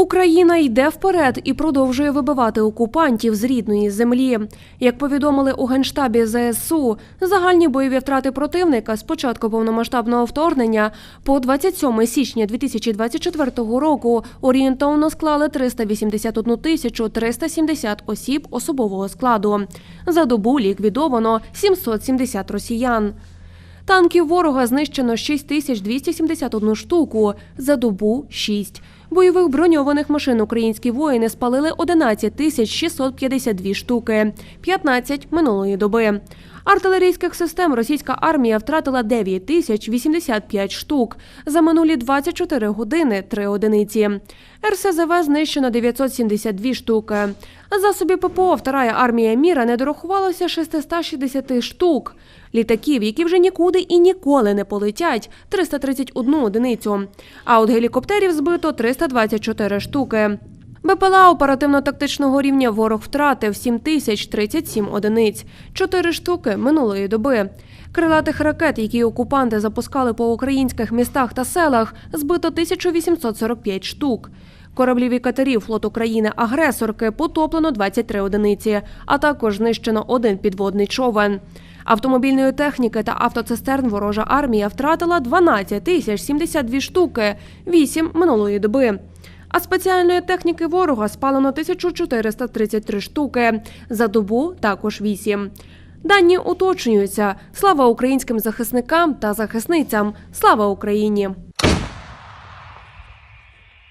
Україна йде вперед і продовжує вибивати окупантів з рідної землі. Як повідомили у генштабі ЗСУ, загальні бойові втрати противника з початку повномасштабного вторгнення по 27 січня 2024 року орієнтовно склали 381 тисячу 370 осіб особового складу. За добу ліквідовано 770 росіян. Танків ворога знищено 6271 штуку, за добу 6. Бойових броньованих машин українські воїни спалили 11 тисяч 652 штуки, 15 минулої доби. Артилерійських систем російська армія втратила 9 тисяч 85 штук. За минулі 24 години – 3 одиниці. РСЗВ знищено 972 штуки. Засобів ППО Вторая армія міра не дорахувалося 660 штук. Літаків, які вже нікуди і ніколи не полетять – 331 одиницю. А от гелікоптерів збито 324 штуки. БПЛА оперативно-тактичного рівня ворог втратив 7037 одиниць, 4 штуки минулої доби. Крилатих ракет, які окупанти запускали по українських містах та селах, збито 1845 штук. Кораблів і катерів флоту країни-агресорки потоплено 23 одиниці, а також знищено один підводний човен. Автомобільної техніки та автоцистерн ворожа армія втратила 12 тисяч 72 штуки, 8 минулої доби. А спеціальної техніки ворога спалено 1433 штуки. За добу також 8. Дані уточнюються. Слава українським захисникам та захисницям. Слава Україні!